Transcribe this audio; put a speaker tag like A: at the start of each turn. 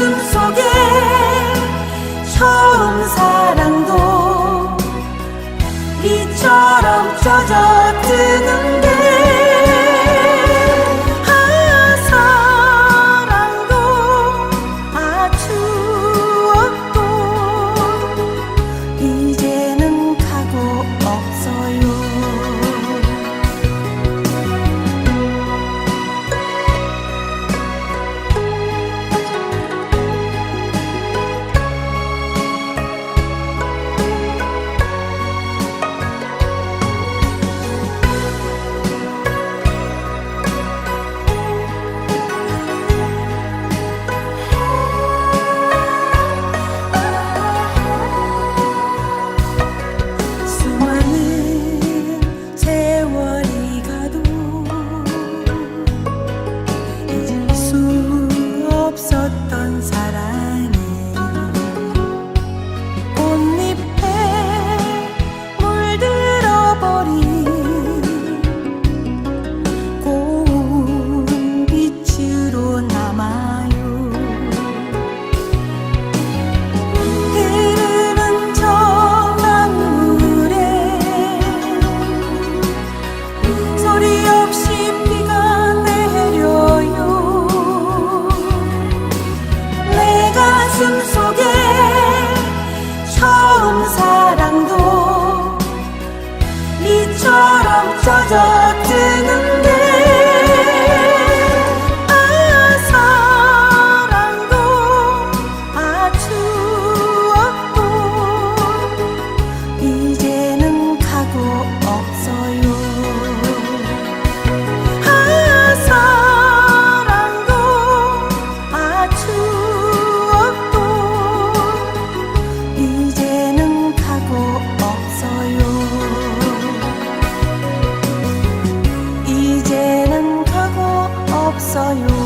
A: 웃음 속에 처음 사랑도 이처럼 젖어 뜨는데 Father. 所有